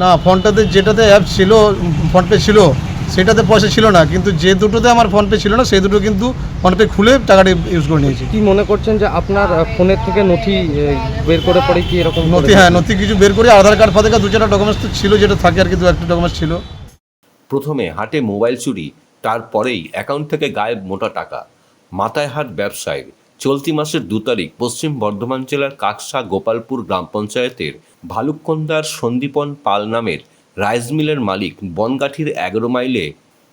না ফোনটাতে যেটাতে অ্যাপ ছিল ফোনপে ছিল সেটাতে পয়সা ছিল না কিন্তু যে দুটোতে আমার ফোনপে ছিল না সেই দুটো কিন্তু ফোনপে খুলে টাকাটা ইউজ করে নিয়েছি। কি মনে করছেন যে আপনার ফোনের থেকে নথি বের করে পরে কি এরকম নথি হ্যাঁ নথি কিছু বের করে আধার কার্ড ফাধার কার্ড দু চারটা ডকুমেন্টস তো ছিল যেটা থাকে আর কি দু একটা ডকুমেন্টস ছিল। প্রথমে হাটে মোবাইল চুরি তারপরেই অ্যাকাউন্ট থেকে গায়েব মোটা টাকা। মাথায় হাট ব্যবসায়ীর চলতি মাসের দু তারিখ পশ্চিম বর্ধমান জেলার কাকসা গোপালপুর গ্রাম পঞ্চায়েতের ভালুককন্দার সন্দীপন পাল নামের রাইস মিলের মালিক বনগাঠির এগারো মাইলে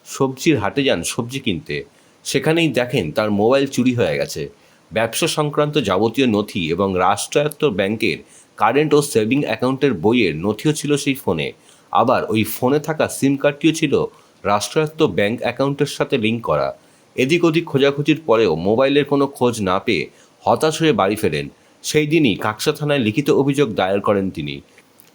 সবজির হাটে যান সবজি কিনতে। সেখানেই দেখেন তার মোবাইল চুরি হয়ে গেছে। ব্যবসা সংক্রান্ত যাবতীয় নথি এবং রাষ্ট্রায়ত্ত ব্যাংকের কারেন্ট ও সেভিং অ্যাকাউন্টের বইয়ের নথিও ছিল সেই ফোনে। আবার ওই ফোনে থাকা সিম কার্ডটিও ছিল রাষ্ট্রায়ত্ত ব্যাংক অ্যাকাউন্টের সাথে লিঙ্ক করা। এদিক ওদিক খোঁজাখুঁজির পরেও মোবাইলের কোনো খোঁজ না পেয়ে হতাশ হয়ে বাড়ি ফেরেন। সেই দিনই কাকসা থানায় লিখিত অভিযোগ দায়ের করেন তিনি।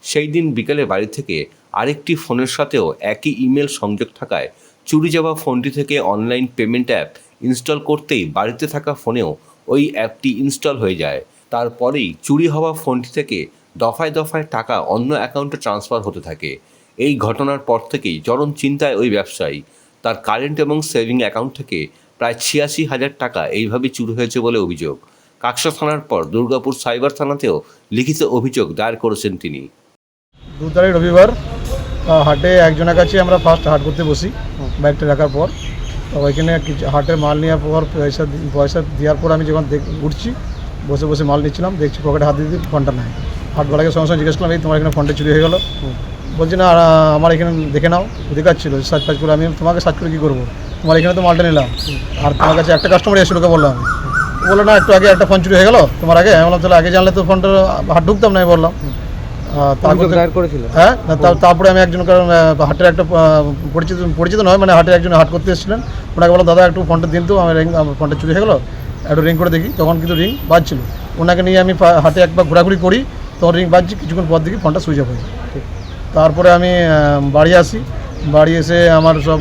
সেই দিন বিকেলে বাড়ি থেকে আরেকটি ফোনের সাথেও একই ইমেল সংযোগ থাকায় চুরি যাওয়া ফোনটি থেকে অনলাইন পেমেন্ট অ্যাপ ইনস্টল করতেই বাড়িতে থাকা ফোনেও ওই অ্যাপটি ইনস্টল হয়ে যায়। তারপরেই চুরি হওয়া ফোনটি থেকে দফায় দফায় টাকা অন্য অ্যাকাউন্টে ট্রান্সফার হতে থাকে। এই ঘটনার পর থেকেই চরম চিন্তায় ওই ব্যবসায়ী। তার কারেন্ট এবং সেভিং অ্যাকাউন্ট থেকে প্রায় ছিয়াশি হাজার টাকা এইভাবে চুরি হয়েছে বলে অভিযোগ। কাকসা থানার পর দুর্গাপুর সাইবার থানাতেও লিখিত অভিযোগ দায়ের করেছেন তিনি। দু তারিখ রবিবার হাটে একজনের কাছে আমরা ফার্স্ট হাট করতে বসি, বাইকটা রাখার পর। ওইখানে হাটের মাল নেওয়ার পর, পয়সা পয়সা দেওয়ার পর আমি যখন উঠছি বসে বসে মাল নিচ্ছিলাম, দেখছি পকেটে হাত দিয়ে ফোনটা নাই। হাটওয়ালাকে সঙ্গে সঙ্গে জিজ্ঞেস করলাম, এই তোমার এখানে ফোনটা চুরি হয়ে গেলো? বলছি, না আমার এখানে দেখে নাও দেখাচ্ছিল সার্চ ফার্চ করে আমি তোমাকে সার্চ করে কী করব? তোমার এখানে তো মালটা নিলাম। আর তোমার কাছে একটা কাস্টমার এসে লোকে বললাম আমি বলল না একটু আগে একটা ফোন চুরি হয়ে গেলো তোমার আগে? আমি বললাম তাহলে আগে জানলে তো ফোনটা হাট ঢুকতাম না আমি বললাম। হ্যাঁ তারপরে আমি একজন কারণ হাটের একটা পরিচিত পরিচিত নয় মানে হাটের একজন হাট করতে এসেছিলেন। ওনাকে বললাম দাদা একটু ফোনটা দিন তো আমার রিং আমার ফোনটা চুরি হয়ে গেলো একটু রিং করে দেখি। তখন কিন্তু রিং বাজছিল। ওনাকে নিয়ে আমি হাটে একবার ঘোরাঘুরি করি তখন রিং বাজছি কিছুক্ষণ পর দেখি ফোনটা সুইচ অফ হয়েছে তারপরে আমি বাড়ি আসি। বাড়ি এসে আমার সব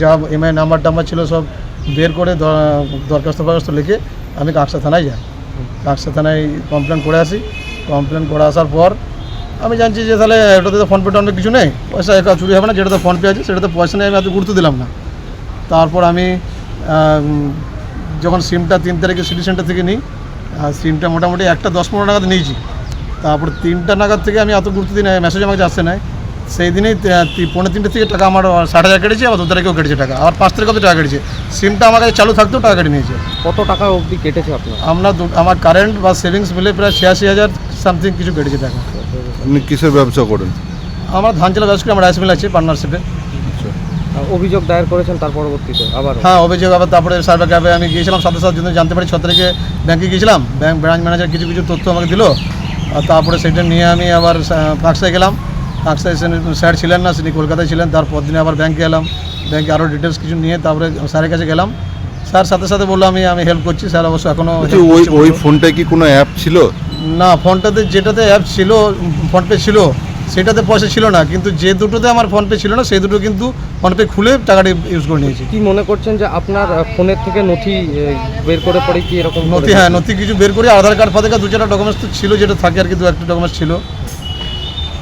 যা এমআই নাম্বার টাম্বার ছিল সব বের করে দরখাস্ত ফরখাস্ত লিখে আমি কাকসা থানায় যাই। কাকসা থানায় কমপ্লেন করে আসি। কমপ্লেন করে আসার পর আমি জানছি যে তাহলে এটাতে তো ফোনপে টনপে কিছু নেই। পয়সা একা চুরি হবে না, যেটাতে ফোনপে আছে সেটাতে পয়সা নেই, আমি এত গুরুত্ব দিলাম না। তারপর আমি যখন সিমটা তিন তারিখে সিটি সেন্টার থেকে নিই আর সিমটা মোটামুটি একটা দশ পনেরো নাগাদ নিয়েছি। তারপর তিনটা নাগাদ থেকে আমি অত গুরুত্ব দিই না মেসেজ আমার কাছে আসছে নাই। সেই দিনেই তে- তি- পৌনে তিনটে থেকে টাকা আমার ষাট হাজার কেটেছে আবার দু তারিখেও কেটেছে টাকা। আর পাঁচ তারিখেও টাকা কেটেছে। সিমটা আমার কাছে চালু থাকতেও টাকা কেটে নিয়েছে। কত টাকা অবধি কেটেছে আপনার? আমরা আমার কারেন্ট বা সেভিংস মিলে প্রায় ছিয়াশি হাজার সামথিং কিছু কেটেছে টাকা। আপনি কিসের ব্যবসা করেন? আমার ধান চালা ব্যবসা করি আমার রাইস মিল আছে পার্টনারশিপে আচ্ছা। অভিযোগ দায়ের করেছেন তার পরবর্তীতে আবার হ্যাঁ অভিযোগ আবার তারপরে সাইবার ক্যাবে আমি গিয়েছিলাম সাথে সাথে জানতে পারি ছ তারিখে ব্যাংকে গিয়েছিলাম ব্যাংক ব্রাঞ্চ ম্যানেজার কিছু কিছু তথ্য আমাকে দিল। আর তারপরে সেটা নিয়ে আমি আবার কাকসায় গেলাম। কাকসায় স্যার ছিলেন না তিনি কলকাতায় ছিলেন তারপর দিনে আবার ব্যাংকে এলাম। ব্যাংকে আরও ডিটেলস কিছু নিয়ে তারপরে স্যারের কাছে গেলাম। স্যার সাথে সাথে বলল আমি আমি হেল্প করছি স্যার অবশ্য এখনও ওই ওই ফোনটায় কি কোনো অ্যাপ ছিল? না ফোনটাতে যেটাতে অ্যাপ ছিল ফোনপে ছিল সেটাতে পয়সা ছিল না কিন্তু যে দুটোতে আমার ফোনপে ছিল না সেই দুটো কিন্তু ফোনপে খুলে টাকাটি ইউজ করে নিয়েছি। কি মনে করছেন যে আপনার ফোনের থেকে নথি বের করে পরে কি এরকম নথি হ্যাঁ নথি কিছু বের করে আধার কার্ড কার্ড দু চারটা ডকুমেন্টস তো ছিল যেটা থাকে আর কি দু একটা ডকুমেন্টস ছিল।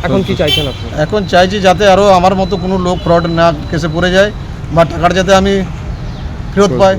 এখন কি চাইছেন আপনি? এখন চাইছি যাতে আরও আমার মতো কোনো লোক ফ্রড না কেসে পড়ে যায় বা টাকাটা যাতে আমি ফেরত পাই।